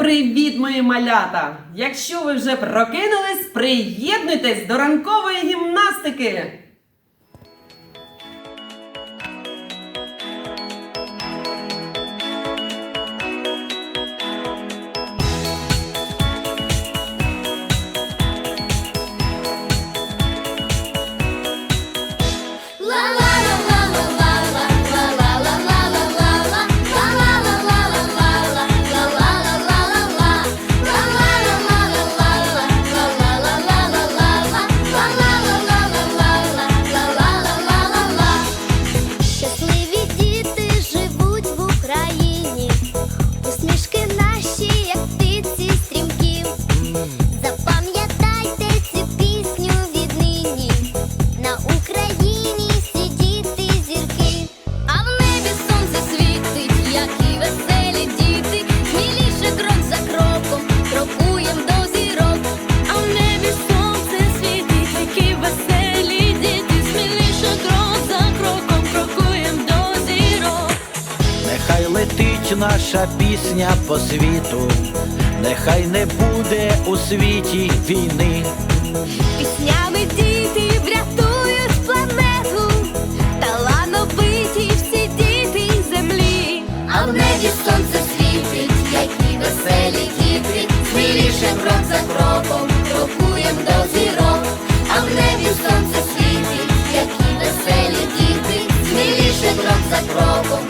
Привіт, мої малята! Якщо ви вже прокинулись, приєднуйтесь до ранкової гімнастики. Летить наша пісня по світу, нехай не буде у світі війни. Піснями діти врятують планету, талановиті всі діти землі. А в небі сонце світить, які веселі діти. Сміліше крок за кроком, крокуєм до зірок. А в небі сонце світить, які веселі діти. Сміліше крок за кроком,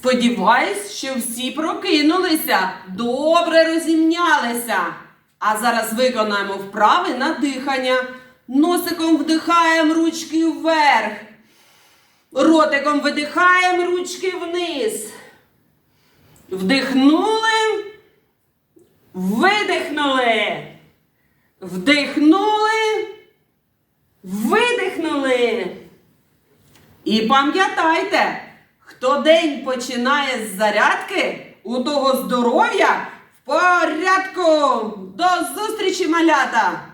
Сподіваюсь, що всі прокинулися, добре розімнялися. А зараз виконаємо вправи на дихання. Носиком вдихаємо ручки вверх. Ротиком видихаємо ручки вниз. Вдихнули. Видихнули. Вдихнули. Видихнули. І пам'ятайте, хто день починає з зарядки, у того здоров'я в порядку. До зустрічі, малята!